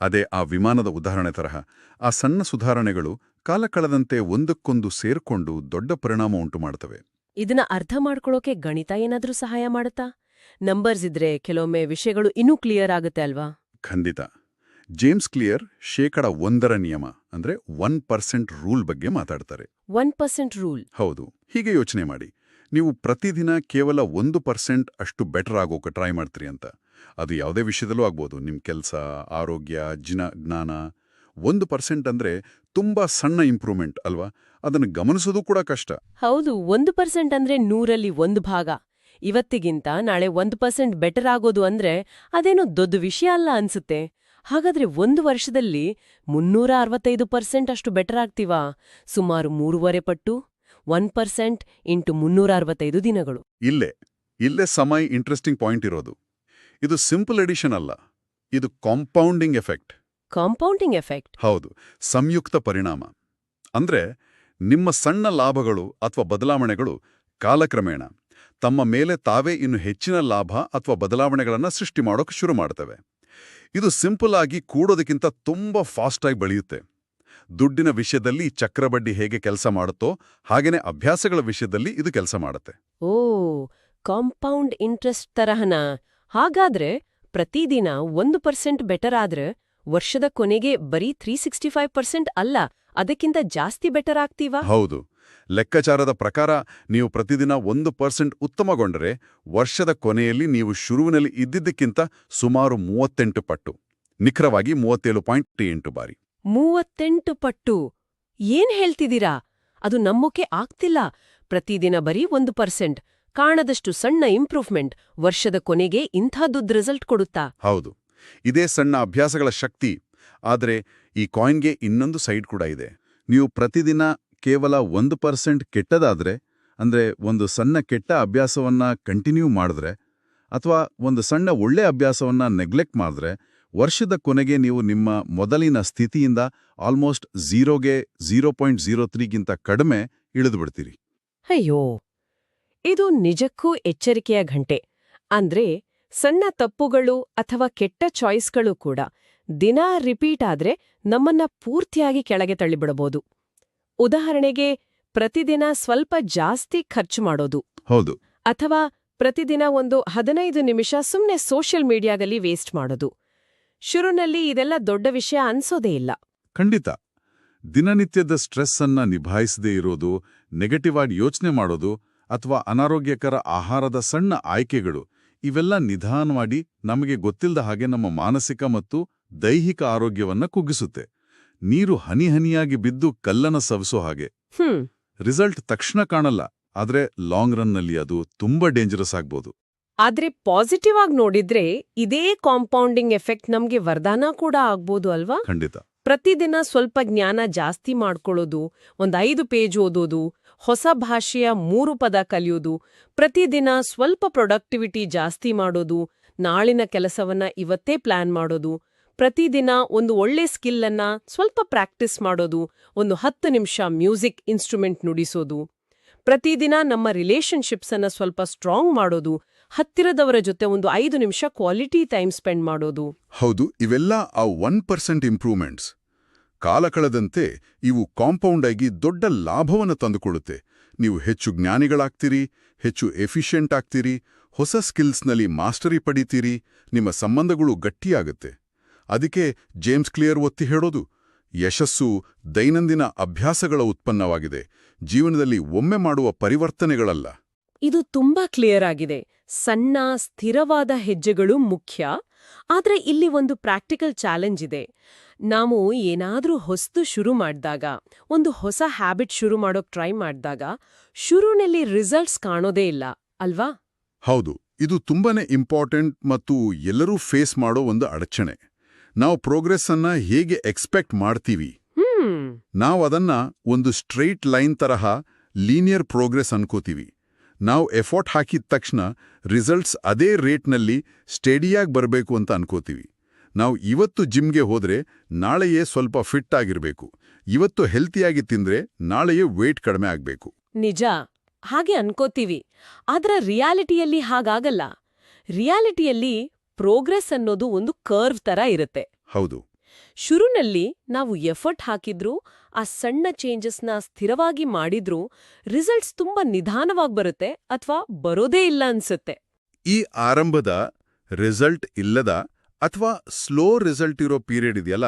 ಅದೇ ಆ ವಿಮಾನದ ಉದಾಹರಣೆ ತರಹ. ಆ ಸಣ್ಣ ಸುಧಾರಣೆಗಳು ಕಾಲ ಕಳೆದಂತೆ ಒಂದಕ್ಕೊಂದು ಸೇರ್ಕೊಂಡು ದೊಡ್ಡ ಪರಿಣಾಮ ಉಂಟು ಮಾಡ್ತವೆ. ಇದನ್ನ ಅರ್ಥ ಮಾಡ್ಕೊಳ್ಳೋಕೆ ಗಣಿತ ಏನಾದರೂ ಸಹಾಯ ಮಾಡುತ್ತಾ? ನಂಬರ್ಸ್ ಇದ್ರೆ ಕೆಲವೊಮ್ಮೆ ವಿಷಯಗಳು ಇನ್ನೂ ಕ್ಲಿಯರ್ ಆಗುತ್ತೆ ಅಲ್ವಾ? ಖಂಡಿತ. ಜೇಮ್ಸ್ ಕ್ಲಿಯರ್ ಶೇಕಡ ಒಂದರ ನಿಯಮ ಅಂದ್ರೆ ಒನ್ ಪರ್ಸೆಂಟ್ ರೂಲ್ ಬಗ್ಗೆ ಮಾತಾಡ್ತಾರೆ. One percent rule. ಹೌದು. ಹೀಗೆ ಯೋಚನೆ ಮಾಡಿ. ನೀವು ಪ್ರತಿದಿನ ಕೇವಲ ಒಂದು ಪರ್ಸೆಂಟ್ ಅಷ್ಟು ಬೆಟರ್ ಆಗೋಕೆ ಟ್ರೈ ಮಾಡ್ತೀರಿ ಅಂತ. ಅದು ಯಾವುದೇ ವಿಷಯದಲ್ಲೂ ಆಗ್ಬೋದು. ನಿಮ್ಮ ಕೆಲಸ, ಆರೋಗ್ಯ, ಜಿನ, ಜ್ಞಾನ, ಒಂದು ಪರ್ಸೆಂಟ್ ಅಂದ್ರೆ ತುಂಬಾ ಸಣ್ಣ ಇಂಪ್ರೂವ್ಮೆಂಟ್ ಅಲ್ವಾ? ಅದನ್ನು ಗಮನಿಸೋದು ಕೂಡ ಕಷ್ಟ. ಹೌದು, ಒಂದು ಪರ್ಸೆಂಟ್ ಅಂದ್ರೆ ನೂರಲ್ಲಿ ಒಂದು ಭಾಗ. ಇವತ್ತಿಗಿಂತ ನಾಳೆ ಒಂದು ಪರ್ಸೆಂಟ್ ಬೆಟರ್ ಆಗೋದು ಅಂದ್ರೆ ಅದೇನೋ ದೊಡ್ಡ ವಿಷಯ ಅಲ್ಲ ಅನ್ಸುತ್ತೆ. ಹಾಗಾದ್ರೆ ಒಂದು ವರ್ಷದಲ್ಲಿ ಮುನ್ನೂರ ಅರವತ್ತೈದು ಪರ್ಸೆಂಟ್ ಅಷ್ಟು ಬೆಟರ್ ಆಗ್ತೀವಾ? ಸುಮಾರು ಮೂರುವರೆ ಪಟ್ಟು? ಒನ್ ಪರ್ಸೆಂಟ್ ಇಂಟು ಮುನ್ನೂರ ಅರವತ್ತೈದು ದಿನಗಳು. ಇಲ್ಲೇ ಇಲ್ಲೇ ಸಮಯ ಇಂಟ್ರೆಸ್ಟಿಂಗ್ ಪಾಯಿಂಟ್ ಇರೋದು. ಇದು ಸಿಂಪಲ್ ಎಡಿಷನ್ ಅಲ್ಲ ಇದು ಕಾಂಪೌಂಡಿಂಗ್ ಎಫೆಕ್ಟ್ ಕಾಂಪೌಂಡಿಂಗ್ ಎಫೆಕ್ಟ್ ಹೌದು ಸಂಯುಕ್ತ ಪರಿಣಾಮ. ಅಂದ್ರೆ ನಿಮ್ಮ ಸಣ್ಣ ಲಾಭಗಳು ಅಥವಾ ಬದಲಾವಣೆಗಳು ಕಾಲಕ್ರಮೇಣ ತಮ್ಮ ಮೇಲೆ ತಾವೇ ಇನ್ನು ಹೆಚ್ಚಿನ ಲಾಭ ಅಥವಾ ಬದಲಾವಣೆಗಳನ್ನು ಸೃಷ್ಟಿ ಮಾಡೋಕೆ ಶುರು ಮಾಡ್ತವೆ. ಇದು ಸಿಂಪಲ್ ಆಗಿ ಕೂಡೋದಕ್ಕಿಂತ ತುಂಬ ಫಾಸ್ಟಾಗಿ ಬೆಳೆಯುತ್ತೆ. ದುಡ್ಡಿನ ವಿಷಯದಲ್ಲಿ ಚಕ್ರಬಡ್ಡಿ ಹೇಗೆ ಕೆಲಸ ಮಾಡುತ್ತೋ ಹಾಗೇನೆ ಅಭ್ಯಾಸಗಳ ವಿಷಯದಲ್ಲಿ ಇದು ಕೆಲಸ ಮಾಡುತ್ತೆ. ಓ ಕಾಂಪೌಂಡ್ ಇಂಟ್ರೆಸ್ಟ್ ತರಹನ? ಹಾಗಾದ್ರೆ ಪ್ರತಿದಿನ ಒಂದು ಪರ್ಸೆಂಟ್ ಬೆಟರ್ ಆದ್ರೆ ವರ್ಷದ ಕೊನೆಗೆ ಬರೀ ತ್ರೀ ಸಿಕ್ಸ್ಟಿ ಫೈವ್ ಪರ್ಸೆಂಟ್ ಅಲ್ಲ ಅದಕ್ಕಿಂತ ಜಾಸ್ತಿ ಬೆಟರ್ ಆಗ್ತೀವಾ? ಹೌದು. ಲೆಕ್ಕಾಚಾರದ ಪ್ರಕಾರ ನೀವು ಪ್ರತಿದಿನ ಒಂದು ಪರ್ಸೆಂಟ್ ಉತ್ತಮಗೊಂಡರೆ ವರ್ಷದ ಕೊನೆಯಲ್ಲಿ ನೀವು ಶುರುವಿನಲ್ಲಿ ಇದ್ದಿದ್ದಕ್ಕಿಂತ ಸುಮಾರು ಮೂವತ್ತೆಂಟು ಪಟ್ಟು ನಿಖರವಾಗಿ ಮೂವತ್ತೇಳು ಪಾಯಿಂಟ್ ಎಂಟು ಬಾರಿ. ಮೂವತ್ತೆಂಟು ಪಟ್ಟು. ಏನ್ ಹೇಳ್ತಿದ್ದೀರಾ? ಅದು ನಮ್ಮಕ್ಕೆ ಆಗ್ತಿಲ್ಲ. ಪ್ರತಿದಿನ ಬರೀ ಒಂದು ಪರ್ಸೆಂಟ್. ಕಾಣದಷ್ಟು ಸಣ್ಣ ಇಂಪ್ರೂವ್ಮೆಂಟ್. ವರ್ಷದ ಕೊನೆಗೆ ಇಂಥದ್ದುದ್ ರಿಸಲ್ಟ್ ಕೊಡುತ್ತಾ? ಹೌದು. ಇದೇ ಸಣ್ಣ ಅಭ್ಯಾಸಗಳ ಶಕ್ತಿ. ಆದರೆ ಈ ಕಾಯಿನ್ಗೆ ಇನ್ನೊಂದು ಸೈಡ್ ಕೂಡ ಇದೆ. ನೀವು ಪ್ರತಿದಿನ ಕೇವಲ ಒಂದು ಪರ್ಸೆಂಟ್ ಕೆಟ್ಟದಾದ್ರೆ, ಅಂದ್ರೆ ಒಂದು ಸಣ್ಣ ಕೆಟ್ಟ ಅಭ್ಯಾಸವನ್ನ ಕಂಟಿನ್ಯೂ ಮಾಡಿದ್ರೆ, ಅಥವಾ ಒಂದು ಸಣ್ಣ ಒಳ್ಳೆ ಅಭ್ಯಾಸವನ್ನ ನೆಗ್ಲೆಕ್ಟ್ ಮಾಡಿದ್ರೆ ವರ್ಷದ ಕೊನೆಗೆ ನೀವು ನಿಮ್ಮ ಮೊದಲಿನ ಸ್ಥಿತಿಯಿಂದ ಆಲ್ಮೋಸ್ಟ್ ಝೀರೋಗೆ ಝೀರೋ ಪಾಯಿಂಟ್ ಝೀರೋ ತ್ರೀಗಿಂತ ಕಡಿಮೆ ಇಳಿದುಬಿಡ್ತೀರಿ. ಅಯ್ಯೋ ಇದು ನಿಜಕ್ಕೂ ಎಚ್ಚರಿಕೆಯ ಘಂಟೆ. ಅಂದ್ರೆ ಸಣ್ಣ ತಪ್ಪುಗಳು ಅಥವಾ ಕೆಟ್ಟ ಚಾಯ್ಸ್ಗಳು ಕೂಡ ದಿನ ರಿಪೀಟ್ ಆದ್ರೆ ನಮ್ಮನ್ನ ಪೂರ್ತಿಯಾಗಿ ಕೆಳಗೆ ತಳ್ಳಿಬಿಡಬಹುದು. ಉದಾಹರಣೆಗೆ ಪ್ರತಿದಿನ ಸ್ವಲ್ಪ ಜಾಸ್ತಿ ಖರ್ಚು ಮಾಡೋದು. ಹೌದು. ಅಥವಾ ಪ್ರತಿದಿನ ಒಂದು ಹದಿನೈದು ನಿಮಿಷ ಸುಮ್ಮನೆ ಸೋಷಿಯಲ್ ಮೀಡಿಯಾದಲ್ಲಿ ವೇಸ್ಟ್ ಮಾಡೋದು. ಶುರುನಲ್ಲಿ ಇದೆಲ್ಲ ದೊಡ್ಡ ವಿಷಯ ಅನ್ಸೋದೇ ಇಲ್ಲ. ಖಂಡಿತ. ದಿನನಿತ್ಯದ ಸ್ಟ್ರೆಸ್ ಅನ್ನ ನಿಭಾಯಿಸದೇ ಇರೋದು ನೆಗೆಟಿವ್ ಆಗಿ ಯೋಚನೆ ಮಾಡೋದು ಅಥವಾ ಅನಾರೋಗ್ಯಕರ ಆಹಾರದ ಸಣ್ಣ ಆಯ್ಕೆಗಳು ಇವೆಲ್ಲ ನಿಧಾನವಾಗಿ ನಮಗೆ ಗೊತ್ತಿಲ್ಲದ ಹಾಗೆ ನಮ್ಮ ಮಾನಸಿಕ ಮತ್ತು ದೈಹಿಕ ಆರೋಗ್ಯವನ್ನ ಕುಗ್ಗಿಸುತ್ತೆ. ನೀರು ಹನಿ ಹನಿಯಾಗಿ ಬಿದ್ದು ಕಲ್ಲನ ಸವಿಸೋ ಹಾಗೆ. ಹ್ಮ್. ರಿಸಲ್ಟ್ ತಕ್ಷಣ ಕಾಣಲ್ಲ ಆದ್ರೆ ಲಾಂಗ್ ರನ್ನಲ್ಲಿ ಅದು ತುಂಬಾ ಡೇಂಜರಸ್ ಆಗ್ಬೋದು. ಆದ್ರೆ ಪಾಸಿಟಿವ್ ಆಗಿ ನೋಡಿದ್ರೆ ಇದೇ ಕಾಂಪೌಂಡಿಂಗ್ ಎಫೆಕ್ಟ್ ನಮ್ಗೆ ವರದಾನ ಕೂಡ ಆಗ್ಬೋದು ಅಲ್ವಾ? ಖಂಡಿತ. ಪ್ರತಿದಿನ ಸ್ವಲ್ಪ ಜ್ಞಾನ ಜಾಸ್ತಿ ಮಾಡ್ಕೊಳ್ಳೋದು ಒಂದ್ ಐದು ಪೇಜ್ ಓದೋದು ಹೊಸ ಭಾಷೆಯ ಮೂರು ಪದ ಕಲಿಯೋದು ಪ್ರತಿದಿನ ಸ್ವಲ್ಪ ಪ್ರೊಡಕ್ಟಿವಿಟಿ ಜಾಸ್ತಿ ಮಾಡೋದು ನಾಳಿನ ಕೆಲಸವನ್ನ ಇವತ್ತೇ ಪ್ಲಾನ್ ಮಾಡೋದು ಪ್ರತಿದಿನ ಒಂದು ಒಳ್ಳೆ ಸ್ಕಿಲ್ ಅನ್ನ ಸ್ವಲ್ಪ ಪ್ರಾಕ್ಟೀಸ್ ಮಾಡೋದು ಒಂದು ಹತ್ತು ನಿಮಿಷ ಮ್ಯೂಸಿಕ್ ಇನ್ಸ್ಟ್ರೂಮೆಂಟ್ ನುಡಿಸೋದು ಪ್ರತಿದಿನ ನಮ್ಮ ರಿಲೇಶನ್ಶಿಪ್ಸ್ ಅನ್ನ ಸ್ವಲ್ಪ ಸ್ಟ್ರಾಂಗ್ ಮಾಡೋದು ಹತ್ತಿರದವರ ಜೊತೆ ಒಂದು ಐದು ನಿಮಿಷ ಕ್ವಾಲಿಟಿ ಟೈಮ್ ಸ್ಪೆಂಡ್ ಮಾಡೋದು. ಹೌದು, ಇವೆಲ್ಲ ಆ ಒನ್ ಪರ್ಸೆಂಟ್ ಇಂಪ್ರೂವ್ಮೆಂಟ್ಸ್ ಕಾಲ ಕಳೆದಂತೆ ಇವು ಕಾಂಪೌಂಡ್ ಆಗಿ ದೊಡ್ಡ ಲಾಭವನ್ನು ತಂದುಕೊಡುತ್ತೆ. ನೀವು ಹೆಚ್ಚು ಜ್ಞಾನಿಗಳಾಗ್ತೀರಿ, ಹೆಚ್ಚು ಎಫಿಷಿಯೆಂಟ್ ಆಗ್ತೀರಿ, ಹೊಸ ಸ್ಕಿಲ್ಸ್ನಲ್ಲಿ ಮಾಸ್ಟರಿ ಪಡಿತೀರಿ, ನಿಮ್ಮ ಸಂಬಂಧಗಳು ಗಟ್ಟಿಯಾಗುತ್ತೆ. ಅದಕ್ಕೆ ಜೇಮ್ಸ್ ಕ್ಲಿಯರ್ ಒತ್ತಿ ಹೇಳೋದು, ಯಶಸ್ಸು ದೈನಂದಿನ ಅಭ್ಯಾಸಗಳ ಉತ್ಪನ್ನವಾಗಿದೆ. ಜೀವನದಲ್ಲಿ ಒಮ್ಮೆ ಮಾಡುವ ಪರಿವರ್ತನೆಗಳಲ್ಲ. ಇದು ತುಂಬಾ ಕ್ಲಿಯರ್ ಆಗಿದೆ. ಸಣ್ಣ ಸ್ಥಿರವಾದ ಹೆಜ್ಜೆಗಳು ಮುಖ್ಯ. ಆದ್ರೆ ಇಲ್ಲಿ ಒಂದು ಪ್ರಾಕ್ಟಿಕಲ್ ಚಾಲೆಂಜ್ ಇದೆ. ನಾವು ಏನಾದರೂ ಹೊಸದು ಶುರು ಮಾಡಿದಾಗ ಒಂದು ಹೊಸ ಹ್ಯಾಬಿಟ್ ಶುರು ಮಾಡೋಕ್ ಟ್ರೈ ಮಾಡಿದಾಗ ಶುರುನಲ್ಲಿ ರಿಸಲ್ಟ್ಸ್ ಕಾಣೋದೇ ಇಲ್ಲ ಅಲ್ವಾ? ಹೌದು. ಇದು ತುಂಬಾನೇ ಇಂಪಾರ್ಟೆಂಟ್ ಮತ್ತು ಎಲ್ಲರೂ ಫೇಸ್ ಮಾಡೋ ಒಂದು ಅಡಚಣೆ. ನಾವು ಪ್ರೋಗ್ರೆಸ್ ಅನ್ನ ಹೇಗೆ ಎಕ್ಸ್ಪೆಕ್ಟ್ ಮಾಡ್ತೀವಿ? ನಾವು ಅದನ್ನ ಒಂದು ಸ್ಟ್ರೈಟ್ ಲೈನ್ ತರಹ ಲೀನಿಯರ್ ಪ್ರೋಗ್ರೆಸ್ ಅನ್ಕೋತೀವಿ. ನಾವು ಎಫರ್ಟ್ ಹಾಕಿದ ತಕ್ಷಣ ರಿಸಲ್ಟ್ಸ್ ಅದೇ ರೇಟ್ನಲ್ಲಿ ಸ್ಟೆಡಿಯಾಗಿ ಬರಬೇಕು ಅಂತ ಅನ್ಕೋತೀವಿ. ನಾವು ಇವತ್ತು ಜಿಮ್ಗೆ ಹೋದರೆ ನಾಳೆಯೇ ಸ್ವಲ್ಪ ಫಿಟ್ ಆಗಿರಬೇಕು. ಇವತ್ತು ಹೆಲ್ತಿಯಾಗಿ ತಿಂದ್ರೆ ನಾಳೆಯೇ ವೇಟ್ ಕಡಿಮೆ ಆಗಬೇಕು. ನಿಜ. ಹಾಗೆ ಅನ್ಕೋತೀವಿ. ಆದರೆ ರಿಯಾಲಿಟಿಯಲ್ಲಿ ಹಾಗಾಗಲ್ಲ. ರಿಯಾಲಿಟಿಯಲ್ಲಿ ಪ್ರೋಗ್ರೆಸ್ ಅನ್ನೋದು ಒಂದು ಕರ್ವ್ ತರ ಇರುತ್ತೆ. ಹೌದು. ಶುರುನಲ್ಲಿ ನಾವು ಎಫರ್ಟ್ ಹಾಕಿದ್ರೂ ಆ ಸಣ್ಣ ಚೇಂಜಸ್ನ ಸ್ಥಿರವಾಗಿ ಮಾಡಿದ್ರೂ ರಿಸಲ್ಟ್ಸ್ ತುಂಬಾ ನಿಧಾನವಾಗಿ ಬರುತ್ತೆ ಅಥವಾ ಬರೋದೇ ಇಲ್ಲ ಅನ್ಸುತ್ತೆ. ಈ ಆರಂಭದ ರಿಸಲ್ಟ್ ಇಲ್ಲದ ಅಥವಾ ಸ್ಲೋ ರಿಸಲ್ಟ್ ಇರೋ ಪೀರಿಯಡ್ ಇದೆಯಲ್ಲ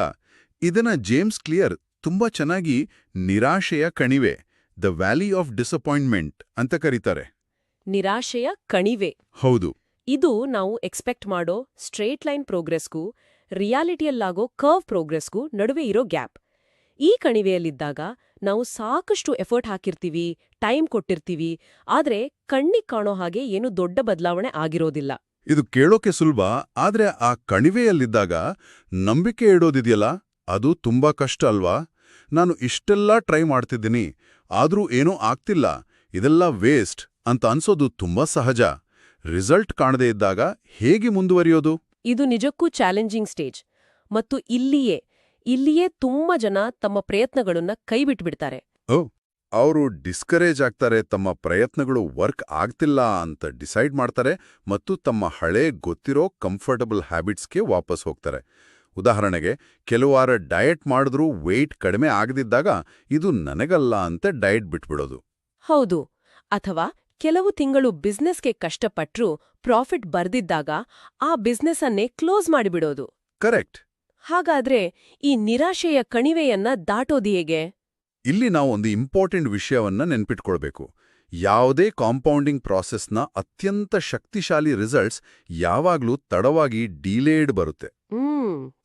ಇದನ್ನ ಜೇಮ್ಸ್ ಕ್ಲಿಯರ್ ತುಂಬಾ ಚೆನ್ನಾಗಿ ನಿರಾಶೆಯ ಕಣಿವೆ ದ ವ್ಯಾಲಿ ಆಫ್ ಡಿಸಪಾಯಿಂಟ್ಮೆಂಟ್ ಅಂತ ಕರೀತಾರೆ. ನಿರಾಶೆಯ ಕಣಿವೆ. ಹೌದು. ಇದು ನಾವು ಎಕ್ಸ್ಪೆಕ್ಟ್ ಮಾಡೋ ಸ್ಟ್ರೇಟ್ ಲೈನ್ ಪ್ರೋಗ್ರೆಸ್ಗೂ ರಿಯಾಲಿಟಿಯಲ್ಲಾಗೋ ಕರ್ವ್ ಪ್ರೋಗ್ರೆಸ್ಗೂ ನಡುವೆ ಇರೋ ಗ್ಯಾಪ್. ಈ ಕಣಿವೆಯಲ್ಲಿದ್ದಾಗ ನಾವು ಸಾಕಷ್ಟು ಎಫರ್ಟ್ ಹಾಕಿರ್ತೀವಿ, ಟೈಮ್ ಕೊಟ್ಟಿರ್ತೀವಿ, ಆದ್ರೆ ಕಣ್ಣಿಗೆ ಕಾಣೋ ಹಾಗೆ ಏನು ದೊಡ್ಡ ಬದಲಾವಣೆ ಆಗಿರೋದಿಲ್ಲ. ಇದು ಕೇಳೋಕೆ ಸುಲಭ, ಆದ್ರೆ ಆ ಕಣಿವೆಯಲ್ಲಿದ್ದಾಗ ನಂಬಿಕೆ ಇಡೋದಿದೆಯಲ್ಲ? ಅದು ತುಂಬಾ ಕಷ್ಟ ಅಲ್ವಾ? ನಾನು ಇಷ್ಟೆಲ್ಲ ಟ್ರೈ ಮಾಡ್ತಿದ್ದೀನಿ, ಆದ್ರೂ ಏನೂ ಆಗ್ತಿಲ್ಲ, ಇದೆಲ್ಲ ವೇಸ್ಟ್ ಅಂತ ಅನ್ಸೋದು ತುಂಬಾ ಸಹಜ. ರಿಸಲ್ಟ್ ಕಾಣದೇ ಇದ್ದಾಗ ಹೇಗೆ ಮುಂದುವರಿಯೋದು? ಇದು ನಿಜಕ್ಕೂ ಚಾಲೆಂಜಿಂಗ್ ಸ್ಟೇಜ್. ಮತ್ತು ಇಲ್ಲಿಯೇ ಇಲ್ಲಿಯೇ ತುಂಬಾ ಜನ ತಮ್ಮ ಪ್ರಯತ್ನಗಳನ್ನ ಕೈಬಿಟ್ಬಿಡ್ತಾರೆ. ಅವರು ಡಿಸ್ಕರೇಜ್ ಆಗ್ತಾರೆ ತಮ್ಮ ಪ್ರಯತ್ನಗಳು ವರ್ಕ್ ಆಗ್ತಿಲ್ಲ ಅಂತ ಡಿಸೈಡ್ ಮಾಡ್ತಾರೆ ಮತ್ತು ತಮ್ಮ ಹಳೆ ಗೊತ್ತಿರೋ ಕಂಫರ್ಟಬಲ್ ಹ್ಯಾಬಿಟ್ಸ್ಗೆ ವಾಪಸ್ ಹೋಗ್ತಾರೆ. ಉದಾಹರಣೆಗೆ ಕೆಲವಾರ ಡಯಟ್ ಮಾಡಿದ್ರೂ ವೆಯ್ಟ್ ಕಡಿಮೆ ಆಗದಿದ್ದಾಗ ಇದು ನನಗಲ್ಲ ಅಂತ ಡಯಟ್ ಬಿಟ್ಬಿಡೋದು. ಹೌದು. ಅಥವಾ ಕೆಲವು ತಿಂಗಳು ಬಿಸ್ನೆಸ್ಗೆ ಕಷ್ಟಪಟ್ರೂ ಪ್ರಾಫಿಟ್ ಬರ್ದಿದ್ದಾಗ ಆ ಬಿಸ್ನೆಸ್ ಅನ್ನೇ ಕ್ಲೋಸ್ ಮಾಡಿಬಿಡೋದು. ಕರೆಕ್ಟ್. ಹಾಗಾದ್ರೆ ಈ ನಿರಾಶೆಯ ಕಣಿವೆಯನ್ನ ದಾಟೋದು ಹೇಗೆ? ಇಲ್ಲಿ ನಾವು ಒಂದು ಇಂಪಾರ್ಟೆಂಟ್ ವಿಷಯವನ್ನ ನೆನ್ಪಿಟ್ಕೊಳ್ಬೇಕು. ಯಾವುದೇ ಕಾಂಪೌಂಡಿಂಗ್ ಪ್ರಾಸೆಸ್ನ ಅತ್ಯಂತ ಶಕ್ತಿಶಾಲಿ ರಿಸಲ್ಟ್ಸ್ ಯಾವಾಗ್ಲೂ ತಡವಾಗಿ ಡಿಲೇಡ್ ಬರುತ್ತೆ.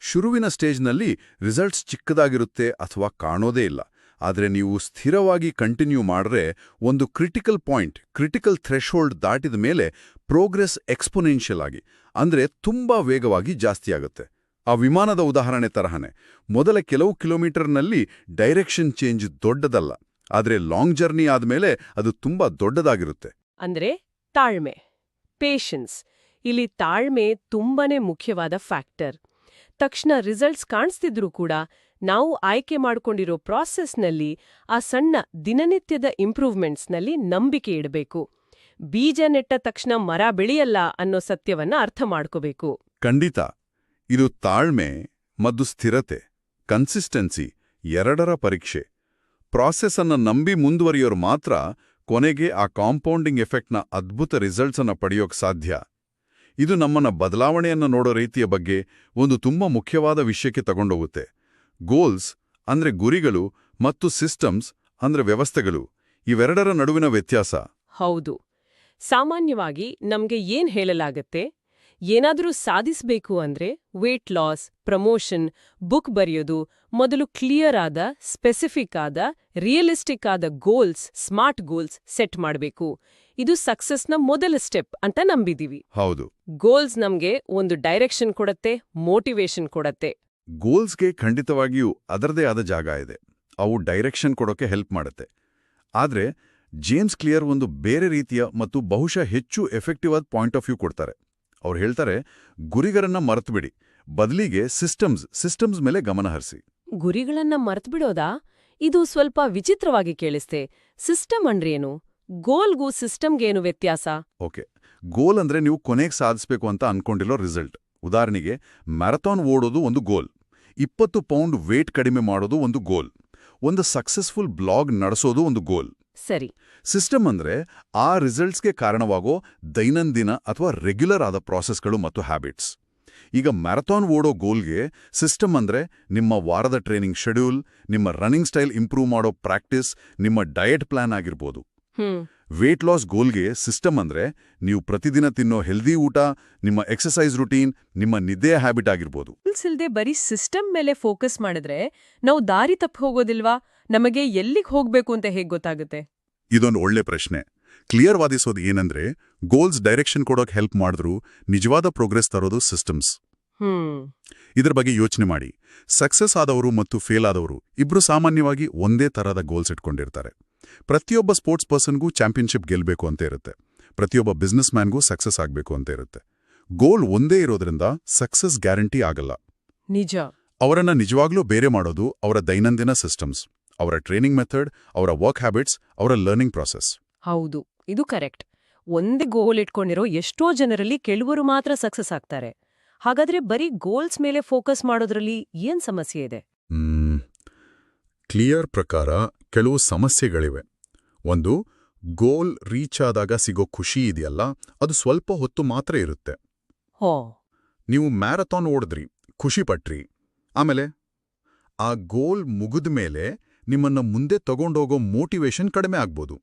ಶುರುವಿನ ಸ್ಟೇಜ್ನಲ್ಲಿ ರಿಸಲ್ಟ್ಸ್ ಚಿಕ್ಕದಾಗಿರುತ್ತೆ ಅಥವಾ ಕಾಣೋದೇ ಇಲ್ಲ. ಆದರೆ ನೀವು ಸ್ಥಿರವಾಗಿ ಕಂಟಿನ್ಯೂ ಮಾಡ್ರೆ ಒಂದು ಕ್ರಿಟಿಕಲ್ ಪಾಯಿಂಟ್ ಕ್ರಿಟಿಕಲ್ ಥ್ರೆಶೋಲ್ಡ್ ದಾಟಿದ ಮೇಲೆ ಪ್ರೋಗ್ರೆಸ್ ಎಕ್ಸ್ಪೊನೆನ್ಷಿಯಲ್ ಆಗಿ, ಅಂದ್ರೆ ತುಂಬಾ ವೇಗವಾಗಿ ಜಾಸ್ತಿಯಾಗುತ್ತೆ ಆ ವಿಮಾನದ ಉದಾಹರಣೆ ತರಹನೇ, ಮೊದಲ ಕೆಲವು ಕಿಲೋಮೀಟರ್ನಲ್ಲಿ ಡೈರೆಕ್ಷನ್ ಚೇಂಜ್ ದೊಡ್ಡದಲ್ಲ, ಆದರೆ ಲಾಂಗ್ ಜರ್ನಿ ಆದಮೇಲೆ ಅದು ತುಂಬಾ ದೊಡ್ಡದಾಗಿರುತ್ತೆ. ಅಂದ್ರೆ ತಾಳ್ಮೆ ಪೇಷನ್ಸ್ ಇಲ್ಲಿ ತಾಳ್ಮೆ ತುಂಬಾನೇ ಮುಖ್ಯವಾದ ಫ್ಯಾಕ್ಟರ್ ತಕ್ಷಣ ರಿಸಲ್ಟ್ಸ್ ಕಾಣಿಸ್ತಿದ್ರೂ ಕೂಡ ನಾವು ಆಯ್ಕೆ ಮಾಡ್ಕೊಂಡಿರೋ ಪ್ರಾಸೆಸ್ನಲ್ಲಿ ಆ ಸಣ್ಣ ದಿನನಿತ್ಯದ ಇಂಪ್ರೂವ್ಮೆಂಟ್ಸ್ನಲ್ಲಿ ನಂಬಿಕೆ ಇಡಬೇಕು. ಬೀಜ ನೆಟ್ಟ ತಕ್ಷಣ ಮರ ಬೆಳೆಯಲ್ಲ ಅನ್ನೋ ಸತ್ಯವನ್ನ ಅರ್ಥ ಮಾಡ್ಕೋಬೇಕು. ಖಂಡಿತ. ಇದು ತಾಳ್ಮೆ ಮತ್ತು ಸ್ಥಿರತೆ, ಕನ್ಸಿಸ್ಟೆನ್ಸಿ ಎರಡರ ಪರೀಕ್ಷೆ. ಪ್ರಾಸೆಸ್ ಅನ್ನ ನಂಬಿ ಮುಂದುವರಿಯೋರು ಮಾತ್ರ ಕೊನೆಗೆ ಆ ಕಾಂಪೌಂಡಿಂಗ್ ಎಫೆಕ್ಟ್ನ ಅದ್ಭುತ ರಿಸಲ್ಟ್ಸ್ ಅನ್ನ ಪಡೆಯೋಕ್ ಸಾಧ್ಯ. ಇದು ನಮ್ಮನ್ನ ಬದಲಾವಣೆಯನ್ನ ನೋಡೋ ರೀತಿಯ ಬಗ್ಗೆ ಒಂದು ತುಂಬಾ ಮುಖ್ಯವಾದ ವಿಷಯಕ್ಕೆ ತಗೊಂಡೋಗುತ್ತೆ. ಗೋಲ್ಸ್ ಅಂದ್ರೆ ಗುರಿಗಳು ಮತ್ತು ಸಿಸ್ಟಮ್ಸ್ ಅಂದ್ರೆ ವ್ಯವಸ್ಥೆಗಳು. ಇವೆರಡರ ನಡುವಿನ ವ್ಯತ್ಯಾಸ. ಹೌದು. ಸಾಮಾನ್ಯವಾಗಿ ನಮ್ಗೆ ಏನ್ ಹೇಳಲಾಗತ್ತೆ? ಏನಾದರೂ ಸಾಧಿಸಬೇಕು ಅಂದ್ರೆ ವೇಟ್ ಲಾಸ್ ಪ್ರಮೋಷನ್ ಬುಕ್ ಬರೆಯೋದು ಮೊದಲು ಕ್ಲಿಯರ್ ಆದ ಸ್ಪೆಸಿಫಿಕ್ ಆದ ರಿಯಲಿಸ್ಟಿಕ್ ಆದ ಗೋಲ್ಸ್ ಸ್ಮಾರ್ಟ್ ಗೋಲ್ಸ್ ಸೆಟ್ ಮಾಡಬೇಕು. ಇದು ಸಕ್ಸಸ್ನ ಮೊದಲ ಸ್ಟೆಪ್ ಅಂತ ನಂಬಿದೀವಿ. ಹೌದು. ಗೋಲ್ಸ್ ನಮ್ಗೆ ಒಂದು ಡೈರೆಕ್ಷನ್ ಕೊಡತ್ತೆ ಮೋಟಿವೇಶನ್ ಕೊಡತ್ತೆ. ಗೋಲ್ಸ್ಗೆ ಖಂಡಿತವಾಗಿಯೂ ಅದರದೇ ಆದ ಜಾಗ ಇದೆ. ಅವು ಡೈರೆಕ್ಷನ್ ಕೊಡೋಕೆ ಹೆಲ್ಪ್ ಮಾಡುತ್ತೆ. ಆದ್ರೆ ಜೇಮ್ಸ್ ಕ್ಲಿಯರ್ ಒಂದು ಬೇರೆ ರೀತಿಯ ಮತ್ತು ಬಹುಶಃ ಹೆಚ್ಚು ಎಫೆಕ್ಟಿವ್ ಆದ ಪಾಯಿಂಟ್ ಆಫ್ ವ್ಯೂ ಕೊಡ್ತಾರೆ. ಅವ್ರು ಹೇಳ್ತಾರೆ ಗುರಿಗರನ್ನ ಮರೆತುಬಿಡಿ. ಬದಲಿಗೆ ಸಿಸ್ಟಮ್ಸ್ ಸಿಸ್ಟಮ್ಸ್ ಮೇಲೆ ಗಮನ ಹರಿಸಿ. ಗುರಿಗಳನ್ನ ಮರ್ತ್ಬಿಡೋದಾ? ಇದು ಸ್ವಲ್ಪ ವಿಚಿತ್ರವಾಗಿ ಕೇಳಿಸ್ತೆ. ಸಿಸ್ಟಮ್ ಅಂದ್ರೇನು? ಗೋಲ್ಗೂ ಸಿಸ್ಟಮ್ಗೇನು ವ್ಯತ್ಯಾಸ? ಓಕೆ. ಗೋಲ್ ಅಂದ್ರೆ ನೀವು ಕೊನೆಗೆ ಸಾಧಿಸಬೇಕು ಅಂತ ಅನ್ಕೊಂಡಿರೋ ರಿಸಲ್ಟ್. ಉದಾಹರಣೆಗೆ ಮ್ಯಾರಥಾನ್ ಓಡೋದು ಒಂದು ಗೋಲ್. ಇಪ್ಪತ್ತು ಪೌಂಡ್ ವೇಟ್ ಕಡಿಮೆ ಮಾಡೋದು ಒಂದು ಗೋಲ್ ಒಂದು ಸಕ್ಸಸ್ಫುಲ್ ಬ್ಲಾಗ್ ನಡೆಸೋದು ಒಂದು ಗೋಲ್ ಸರಿ. ಸಿಸ್ಟಮ್ ಅಂದ್ರೆ ಆ ರಿಸಲ್ಟ್ಸ್ಗೆ ಕಾರಣವಾಗೋ ದೈನಂದಿನ ಅಥವಾ ರೆಗ್ಯುಲರ್ ಆದ ಪ್ರಾಸೆಸ್ಗಳು ಮತ್ತು ಹ್ಯಾಬಿಟ್ಸ್ ಈಗ ಮ್ಯಾರಥಾನ್ ಓಡೋ ಗೋಲ್ಗೆ ಸಿಸ್ಟಮ್ ಅಂದ್ರೆ ನಿಮ್ಮ ವಾರದ ಟ್ರೈನಿಂಗ್ ಶೆಡ್ಯೂಲ್ ನಿಮ್ಮ ರನ್ನಿಂಗ್ ಸ್ಟೈಲ್ ಇಂಪ್ರೂವ್ ಮಾಡೋ ಪ್ರಾಕ್ಟೀಸ್ ನಿಮ್ಮ ಡಯಟ್ ಪ್ಲಾನ್ ಆಗಿರ್ಬೋದು. ವೇಟ್ ಲಾಸ್ ಗೋಲ್ಗೆ ಸಿಸ್ಟಮ್ ಅಂದರೆ ನೀವು ಪ್ರತಿದಿನ ತಿನ್ನೋ ಹೆಲ್ದಿ ಊಟ ನಿಮ್ಮ ಎಕ್ಸಸೈಸ್ ರುಟೀನ್ ನಿಮ್ಮ ನಿದ್ದೆಯ ಹ್ಯಾಬಿಟ್ ಆಗಿರ್ಬೋದು. ಇಲ್ಸಿಲ್ದೆ ಬರೀ ಸಿಸ್ಟಮ್ ಮೇಲೆ ಫೋಕಸ್ ಮಾಡಿದ್ರೆ ನಾವು ದಾರಿ ತಪ್ಪಿ ಹೋಗೋದಿಲ್ವಾ? ನಮಗೆ ಎಲ್ಲಿಗೆ ಹೋಗ್ಬೇಕು ಅಂತ ಹೇಗೆ ಗೊತ್ತಾಗುತ್ತೆ? ಇದೊಂದು ಒಳ್ಳೆ ಪ್ರಶ್ನೆ. ಕ್ಲಿಯರ್ ವಾದಿಸೋದು ಏನಂದ್ರೆ ಗೋಲ್ಸ್ ಡೈರೆಕ್ಷನ್ ಕೊಡೋಕೆ ಹೆಲ್ಪ್ ಮಾಡಿದ್ರು ನಿಜವಾದ ಪ್ರೋಗ್ರೆಸ್ ತರೋದು ಸಿಸ್ಟಮ್ಸ್ ಇದರ ಇದ್ರ ಬಗ್ಗೆ ಯೋಚನೆ ಮಾಡಿ. ಸಕ್ಸಸ್ ಆದವರು ಮತ್ತು ಫೇಲ್ ಆದವರು ಇಬ್ರು ಸಾಮಾನ್ಯವಾಗಿ ಒಂದೇ ತರಹದ ಗೋಲ್ಸ್ ಇಟ್ಕೊಂಡಿರ್ತಾರೆ. ಪ್ರತಿಯೊಬ್ಬ ಸ್ಪೋರ್ಟ್ಸ್ ಪರ್ಸನ್ಗೂ ಚಾಂಪಿಯನ್ಶಿಪ್ ಗೆಲ್ಲಬೇಕು ಅಂತ ಇರುತ್ತೆ. ಪ್ರತಿಯೊಬ್ಬ ಬಿಸ್ನೆಸ್ ಮ್ಯಾನ್ಗೂ ಸಕ್ಸಸ್ ಆಗಬೇಕು ಅಂತ ಇರುತ್ತೆ. ಗೋಲ್ ಒಂದೇ ಇರೋದ್ರಿಂದ ಸಕ್ಸಸ್ ಗ್ಯಾರಂಟಿ ಆಗಲ್ಲ. ನಿಜ. ಅವರನ್ನ ನಿಜವಾಗ್ಲೂ ಬೇರೆ ಮಾಡೋದು ಅವರ ದೈನಂದಿನ ಸಿಸ್ಟಮ್ಸ್ ಅವರ ಟ್ರೈನಿಂಗ್ ಮೆಥಡ್ ಅವರ ವರ್ಕ್ ಹ್ಯಾಬಿಟ್ಸ್ ಅವರ ಲರ್ನಿಂಗ್ ಪ್ರಾಸೆಸ್ ಹೌದು ಇದು ಕರೆಕ್ಟ್ ಒಂದೇ ಗೋಲ್ ಇಟ್ಕೊಂಡಿರೋ ಎಷ್ಟೋ ಜನರಲ್ಲಿ ಕೆಲವರು ಮಾತ್ರ ಸಕ್ಸಸ್ ಆಗ್ತಾರೆ. ಹಾಗಾದ್ರೆ ಬರೀ ಗೋಲ್ಸ್ ಮೇಲೆ ಫೋಕಸ್ ಮಾಡೋದ್ರಲ್ಲಿ ಏನ್ ಸಮಸ್ಯೆ ಇದೆ? ಕ್ಲಿಯರ್ ಪ್ರಕಾರ ಕೆಲವು ಸಮಸ್ಯೆಗಳಿವೆ. ಒಂದು ಗೋಲ್ ರೀಚ್ ಆದಾಗ ಸಿಗೋ ಖುಷಿ ಇದೆಯಲ್ಲ ಅದು ಸ್ವಲ್ಪ ಹೊತ್ತು ಮಾತ್ರ ಇರುತ್ತೆ. ನೀವು ಮ್ಯಾರಥಾನ್ ಓಡಿದ್ರಿ ಖುಷಿ ಪಟ್ರಿ. ಆಮೇಲೆ ಆ ಗೋಲ್ ಮುಗಿದ ಮೇಲೆ ನಿಮ್ಮನ್ನ ಮುಂದೆ ತಗೊಂಡೋಗೋ ಮೋಟಿವೇಶನ್ ಕಡಿಮೆ ಆಗ್ಬೋದು.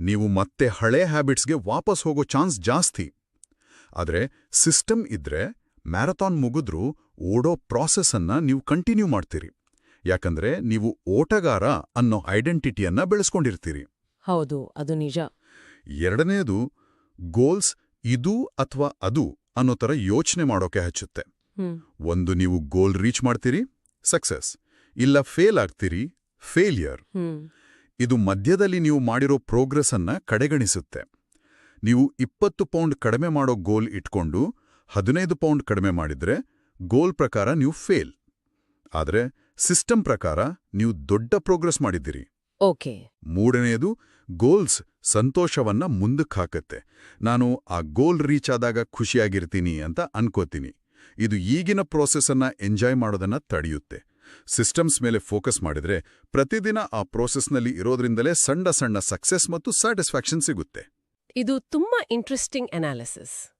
ನೀವು ಮತ್ತೆ ಹಳೆ ಹ್ಯಾಬಿಟ್ಸ್ಗೆ ವಾಪಸ್ ಹೋಗೋ ಚಾನ್ಸ್ ಜಾಸ್ತಿ. ಆದರೆ ಸಿಸ್ಟಮ್ ಇದ್ರೆ ಮ್ಯಾರಥಾನ್ ಮುಗಿದ್ರೂ ಓಡೋ ಪ್ರಾಸೆಸ್ಸನ್ನು ನೀವು ಕಂಟಿನ್ಯೂ ಮಾಡ್ತೀರಿ. ಯಾಕಂದ್ರೆ ನೀವು ಓಟಗಾರ ಅನ್ನೋ ಐಡೆಂಟಿಟಿಯನ್ನ ಬೆಳೆಸ್ಕೊಂಡಿರ್ತೀರಿ. ಹೌದು ಅದು ನಿಜ. ಎರಡನೆಯದು ಗೋಲ್ಸ್ ಇದು ಅಥವಾ ಅದು ಅನ್ನೋ ಥರ ಯೋಚನೆ ಮಾಡೋಕೆ ಹಚ್ಚುತ್ತೆ. ಒಂದು ನೀವು ಗೋಲ್ ರೀಚ್ ಮಾಡ್ತೀರಿ ಸಕ್ಸಸ್ ಇಲ್ಲ ಫೇಲ್ ಆಗ್ತೀರಿ ಫೇಲಿಯರ್ ಇದು ಮಧ್ಯದಲ್ಲಿ ನೀವು ಮಾಡಿರೋ ಪ್ರೋಗ್ರೆಸ್ ಅನ್ನ ಕಡೆಗಣಿಸುತ್ತೆ. ನೀವು ಇಪ್ಪತ್ತು ಪೌಂಡ್ ಕಡಿಮೆ ಮಾಡೋ ಗೋಲ್ ಇಟ್ಕೊಂಡು ಹದಿನೈದು ಪೌಂಡ್ ಕಡಿಮೆ ಮಾಡಿದ್ರೆ ಗೋಲ್ ಪ್ರಕಾರ ನೀವು ಫೇಲ್ ಆದರೆ ಸಿಸ್ಟಮ್ ಪ್ರಕಾರ ನೀವು ದೊಡ್ಡ ಪ್ರೋಗ್ರೆಸ್ ಮಾಡಿದ್ದೀರಿ. ಓಕೆ. ಮೂರನೆಯದು ಗೋಲ್ಸ್ ಸಂತೋಷವನ್ನ ಮುಂದಕ್ಕೆ ಹಾಕತ್ತೆ. ನಾನು ಆ ಗೋಲ್ ರೀಚ್ ಆದಾಗ ಖುಷಿಯಾಗಿರ್ತೀನಿ ಅಂತ ಅನ್ಕೋತೀನಿ. ಇದು ಈಗಿನ ಪ್ರೋಸೆಸ್ಸನ್ನ ಎಂಜಾಯ್ ಮಾಡೋದನ್ನ ತಡೆಯುತ್ತೆ. ಸಿಸ್ಟಮ್ಸ್ ಮೇಲೆ ಫೋಕಸ್ ಮಾಡಿದ್ರೆ ಪ್ರತಿದಿನ ಆ ಪ್ರೋಸೆಸ್ನಲ್ಲಿ ಇರೋದ್ರಿಂದಲೇ ಸಣ್ಣ ಸಣ್ಣ ಸಕ್ಸೆಸ್ ಮತ್ತು ಸ್ಯಾಟಿಸ್ಫ್ಯಾಕ್ಷನ್ ಸಿಗುತ್ತೆ. ಇದು ತುಂಬಾ ಇಂಟ್ರೆಸ್ಟಿಂಗ್ ಅನಾಲಿಸಿಸ್.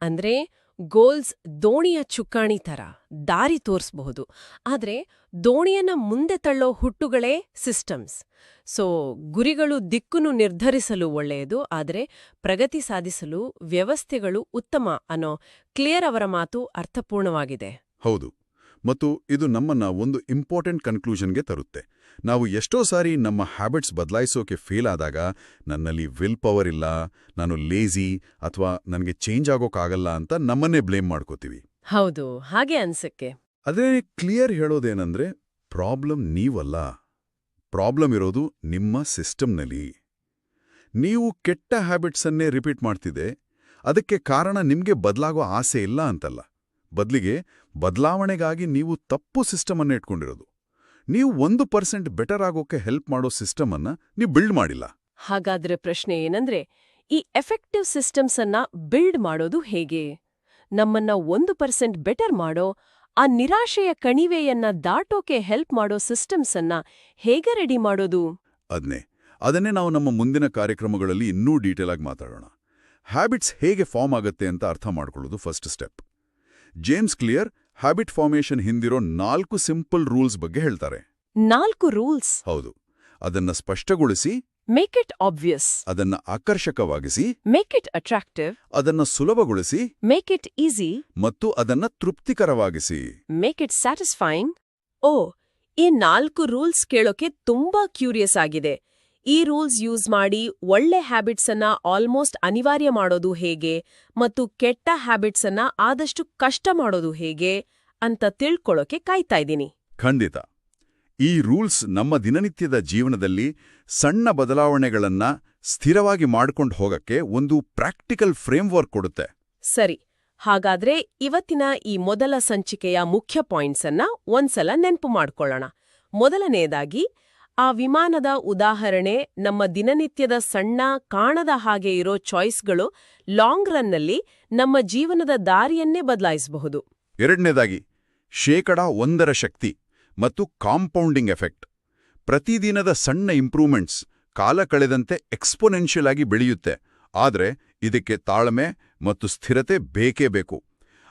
ಅಂದ್ರೆ ಗೋಲ್ಸ್ ದೋಣಿಯ ಚುಕ್ಕಾಣಿ ಥರ ದಾರಿ ತೋರಿಸಬಹುದು. ಆದರೆ ದೋಣಿಯನ್ನ ಮುಂದೆ ತಳ್ಳೋ ಹುಟ್ಟುಗಳೇ ಸಿಸ್ಟಮ್ಸ್. ಸೊ, ಗುರಿಗಳು ದಿಕ್ಕನ್ನು ನಿರ್ಧರಿಸಲು ಒಳ್ಳೆಯದು, ಆದರೆ ಪ್ರಗತಿ ಸಾಧಿಸಲು ವ್ಯವಸ್ಥೆಗಳು ಉತ್ತಮ ಅನ್ನೋ ಕ್ಲಿಯರ್ ಅವರ ಮಾತು ಅರ್ಥಪೂರ್ಣವಾಗಿದೆ. ಹೌದು. ಮತ್ತು ಇದು ನಮ್ಮನ್ನ ಒಂದು ಇಂಪಾರ್ಟೆಂಟ್ ಕನ್ಕ್ಲೂಷನ್ಗೆ ತರುತ್ತೆ. ನಾವು ಎಷ್ಟೋ ಸಾರಿ ನಮ್ಮ ಹ್ಯಾಬಿಟ್ಸ್ ಬದಲಾಯಿಸೋಕೆ ಫೇಲ್ ಆದಾಗ ನನ್ನಲ್ಲಿ ವಿಲ್ ಪವರ್ ಇಲ್ಲ ನಾನು ಲೇಜಿ ಅಥವಾ ನನಗೆ ಚೇಂಜ್ ಆಗೋಕ್ಕಾಗಲ್ಲ ಅಂತ ನಮ್ಮನ್ನೇ ಬ್ಲೇಮ್ ಮಾಡ್ಕೋತೀವಿ. ಹೌದು ಹಾಗೆ ಅನ್ಸಕ್ಕೆ. ಅದೇ ಕ್ಲಿಯರ್ ಹೇಳೋದೇನಂದ್ರೆ ಪ್ರಾಬ್ಲಮ್ ನೀವಲ್ಲ. ಪ್ರಾಬ್ಲಮ್ ಇರೋದು ನಿಮ್ಮ ಸಿಸ್ಟಮ್ನಲ್ಲಿ ನೀವು ಕೆಟ್ಟ ಹ್ಯಾಬಿಟ್ಸನ್ನೇ ರಿಪೀಟ್ ಮಾಡ್ತಿದೆ ಅದಕ್ಕೆ ಕಾರಣ ನಿಮಗೆ ಬದಲಾಗೋ ಆಸೆ ಇಲ್ಲ ಅಂತಲ್ಲ. ಬದಲಿಗೆ ಬದಲಾವಣೆಗಾಗಿ ನೀವು ತಪ್ಪು ಸಿಸ್ಟಮ್ ಅನ್ನ ಇಟ್ಕೊಂಡಿರೋದು. ನೀವು ಒಂದು ಪರ್ಸೆಂಟ್ ಬೆಟರ್ ಆಗೋಕೆ ಹೆಲ್ಪ್ ಮಾಡೋ ಸಿಸ್ಟಮ್ ಅನ್ನ ನೀವು ಬಿಲ್ಡ್ ಮಾಡಿಲ್ಲ. ಹಾಗಾದ್ರೆ ಪ್ರಶ್ನೆ ಏನಂದ್ರೆ ಈ ಎಫೆಕ್ಟಿವ್ ಸಿಸ್ಟಮ್ಸ್ ಅನ್ನ ಬಿಲ್ಡ್ ಮಾಡೋದು ಹೇಗೆ? ನಮ್ಮನ್ನ ಒಂದು ಪರ್ಸೆಂಟ್ ಬೆಟರ್ ಮಾಡೋ ಆ ನಿರಾಶೆಯ ಕಣಿವೆಯನ್ನ ದಾಟೋಕೆ ಹೆಲ್ಪ್ ಮಾಡೋ ಸಿಸ್ಟಮ್ಸ್ ಅನ್ನ ಹೇಗೆ ರೆಡಿ ಮಾಡೋದು? ಅದನ್ನೇ ಅದನ್ನೇ ನಾವು ನಮ್ಮ ಮುಂದಿನ ಕಾರ್ಯಕ್ರಮಗಳಲ್ಲಿ ಇನ್ನೂ ಡೀಟೇಲ್ ಆಗಿ ಮಾತಾಡೋಣ. ಹ್ಯಾಬಿಟ್ಸ್ ಹೇಗೆ ಫಾರ್ಮ್ ಆಗುತ್ತೆ ಅಂತ ಅರ್ಥ ಮಾಡ್ಕೊಳ್ಳೋದು first step. James Clear habit formation ಹಿಂದಿರೋ ನಾಲ್ಕು ಸಿಂಪಲ್ ರೂಲ್ಸ್ ಬಗ್ಗೆ ಹೇಳ್ತಾರೆ. ನಾಲ್ಕು ರೂಲ್ಸ್ ಹೌದು. ಅದನ್ನ ಸ್ಪಷ್ಟಗೊಳಿಸಿ. ಮೇಕ್ ಇಟ್ ಆಬ್ವಿಯಸ್ ಅದನ್ನ ಆಕರ್ಷಕವಾಗಿಸಿ. ಮೇಕ್ ಇಟ್ ಅಟ್ರಾಕ್ಟಿವ್ ಅದನ್ನ ಸುಲಭಗೊಳಿಸಿ. ಮೇಕ್ ಇಟ್ ಈಸಿ ಮತ್ತು ಅದನ್ನ ತೃಪ್ತಿಕರವಾಗಿಸಿ. ಮೇಕ್ ಇಟ್ ಸ್ಯಾಟಿಸ್ಫೈಯಿಂಗ್ ಓ ಈ ನಾಲ್ಕು ರೂಲ್ಸ್ ಕೇಳೋಕೆ ತುಂಬಾ ಕ್ಯೂರಿಯಸ್ ಆಗಿದೆ. ಈ ರೂಲ್ಸ್ ಯೂಸ್ ಮಾಡಿ ಒಳ್ಳೆ ಹ್ಯಾಬಿಟ್ಸ್ ಅನ್ನ ಆಲ್ಮೋಸ್ಟ್ ಅನಿವಾರ್ಯ ಮಾಡೋದು ಹೇಗೆ ಮತ್ತು ಕೆಟ್ಟ ಹ್ಯಾಬಿಟ್ಸ್ ಅನ್ನ ಆದಷ್ಟು ಕಷ್ಟ ಮಾಡೋದು ಹೇಗೆ ಅಂತ ತಿಳ್ಕೊಳ್ಳೋಕೆ ಕಾಯ್ತಾ ಇದ್ದೀನಿ. ಖಂಡಿತ. ಈ ರೂಲ್ಸ್ ನಮ್ಮ ದಿನನಿತ್ಯದ ಜೀವನದಲ್ಲಿ ಸಣ್ಣ ಬದಲಾವಣೆಗಳನ್ನ ಸ್ಥಿರವಾಗಿ ಮಾಡ್ಕೊಂಡು ಹೋಗಕ್ಕೆ ಒಂದು ಪ್ರಾಕ್ಟಿಕಲ್ ಫ್ರೇಮ್ವರ್ಕ್ ಕೊಡುತ್ತೆ. ಸರಿ ಹಾಗಾದ್ರೆ ಇವತ್ತಿನ ಈ ಮೊದಲ ಸಂಚಿಕೆಯ ಮುಖ್ಯ ಪಾಯಿಂಟ್ಸ್ ಅನ್ನ ಒಂದ್ಸಲ ನೆನ್ಪು ಮಾಡ್ಕೊಳ್ಳೋಣ. ಮೊದಲನೇದಾಗಿ ಆ ವಿಮಾನದ ಉದಾಹರಣೆ ನಮ್ಮ ದಿನನಿತ್ಯದ ಸಣ್ಣ ಕಾಣದ ಹಾಗೆ ಇರೋ ಚಾಯ್ಸ್ಗಳು ಲಾಂಗ್ ರನ್ನಲ್ಲಿ ನಮ್ಮ ಜೀವನದ ದಾರಿಯನ್ನೇ ಬದಲಾಯಿಸಬಹುದು. ಎರಡನೇದಾಗಿ ಶೇಕಡ ಒಂದರ ಶಕ್ತಿ ಮತ್ತು ಕಾಂಪೌಂಡಿಂಗ್ ಎಫೆಕ್ಟ್. ಪ್ರತಿದಿನದ ಸಣ್ಣ ಇಂಪ್ರೂವ್ಮೆಂಟ್ಸ್ ಕಾಲ ಕಳೆದಂತೆ ಎಕ್ಸ್ಪೊನೆನ್ಷಿಯಲ್ ಆಗಿ ಬೆಳೆಯುತ್ತೆ. ಆದರೆ ಇದಕ್ಕೆ ತಾಳ್ಮೆ ಮತ್ತು ಸ್ಥಿರತೆ ಬೇಕೇ ಬೇಕು.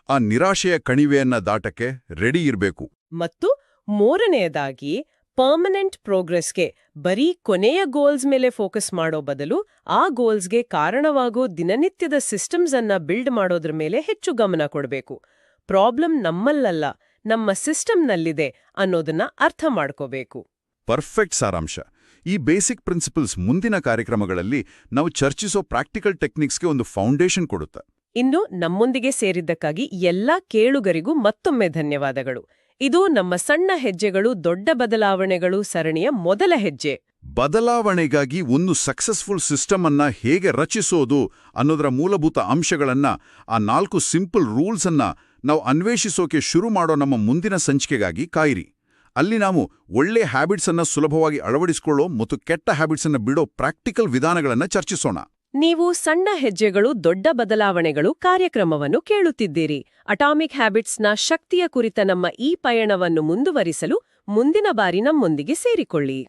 ಆ ನಿರಾಶೆಯ ಕಣಿವೆಯನ್ನ ದಾಟಕ್ಕೆ ರೆಡಿ ಇರಬೇಕು. ಮತ್ತು ಮೂರನೆಯದಾಗಿ ಪರ್ಮನೆಂಟ್ ಪ್ರೋಗ್ರೆಸ್ಗೆ ಬರೀ ಕೊನೆಯ ಗೋಲ್ಸ್ ಮೇಲೆ ಫೋಕಸ್ ಮಾಡೋ ಬದಲು ಆ ಗೋಲ್ಸ್ಗೆ ಕಾರಣವಾಗೋ ದಿನನಿತ್ಯದ ಸಿಸ್ಟಮ್ಸ್ ಅನ್ನ ಬಿಲ್ಡ್ ಮಾಡೋದ್ರ ಮೇಲೆ ಹೆಚ್ಚು ಗಮನ ಕೊಡಬೇಕು. ಪ್ರಾಬ್ಲಮ್ ನಮ್ಮಲ್ಲಲ್ಲ ನಮ್ಮ ಸಿಸ್ಟಮ್ನಲ್ಲಿದೆ ಅನ್ನೋದನ್ನ ಅರ್ಥ ಮಾಡ್ಕೋಬೇಕು. ಪರ್ಫೆಕ್ಟ್ ಸಾರಾಂಶ. ಈ ಬೇಸಿಕ್ ಪ್ರಿನ್ಸಿಪಲ್ಸ್ ಮುಂದಿನ ಕಾರ್ಯಕ್ರಮಗಳಲ್ಲಿ ನಾವು ಚರ್ಚಿಸೋ ಪ್ರಾಕ್ಟಿಕಲ್ ಟೆಕ್ನಿಕ್ಸ್ಗೆ ಒಂದು ಫೌಂಡೇಶನ್ ಕೊಡುತ್ತೆ. ಇನ್ನು ನಮ್ಮೊಂದಿಗೆ ಸೇರಿದ್ದಕ್ಕಾಗಿ ಎಲ್ಲಾ ಕೇಳುಗರಿಗೂ ಮತ್ತೊಮ್ಮೆ ಧನ್ಯವಾದಗಳು. ಇದು ನಮ್ಮ ಸಣ್ಣ ಹೆಜ್ಜೆಗಳು, ದೊಡ್ಡ ಬದಲಾವಣೆಗಳು ಸರಣಿಯ ಮೊದಲ ಹೆಜ್ಜೆ. ಬದಲಾವಣೆಗಾಗಿ ಒಂದು ಸಕ್ಸಸ್ಫುಲ್ ಸಿಸ್ಟಮ್ ಅನ್ನ ಹೇಗೆ ರಚಿಸೋದು ಅನ್ನೋದರ ಮೂಲಭೂತ ಅಂಶಗಳನ್ನ, ಆ ನಾಲ್ಕು ಸಿಂಪಲ್ ರೂಲ್ಸ್ ಅನ್ನ ನಾವು ಅನ್ವೇಷಿಸೋಕೆ ಶುರು ಮಾಡೋ ನಮ್ಮ ಮುಂದಿನ ಸಂಚಿಕೆಗಾಗಿ ಕಾಯಿರಿ. ಅಲ್ಲಿ ನಾವು ಒಳ್ಳೆ ಹ್ಯಾಬಿಟ್ಸ್ ಅನ್ನ ಸುಲಭವಾಗಿ ಅಳವಡಿಸಿಕೊಳ್ಳೋ ಮತ್ತು ಕೆಟ್ಟ ಹ್ಯಾಬಿಟ್ಸ್ ಅನ್ನ ಬಿಡೋ ಪ್ರಾಕ್ಟಿಕಲ್ ವಿಧಾನಗಳನ್ನ ಚರ್ಚಿಸೋಣ. ನೀವು ಸಣ್ಣ ಹೆಜ್ಜೆಗಳು, ದೊಡ್ಡ ಬದಲಾವಣೆಗಳು ಕಾರ್ಯಕ್ರಮವನ್ನು ಕೇಳುತ್ತಿದ್ದೀರಿ. ಅಟಾಮಿಕ್ ಹ್ಯಾಬಿಟ್ಸ್ನ ಶಕ್ತಿಯ ಕುರಿತ ನಮ್ಮ ಈ ಪಯಣವನ್ನು ಮುಂದುವರಿಸಲು ಮುಂದಿನ ಬಾರಿ ನಮ್ಮೊಂದಿಗೆ ಸೇರಿಕೊಳ್ಳಿ.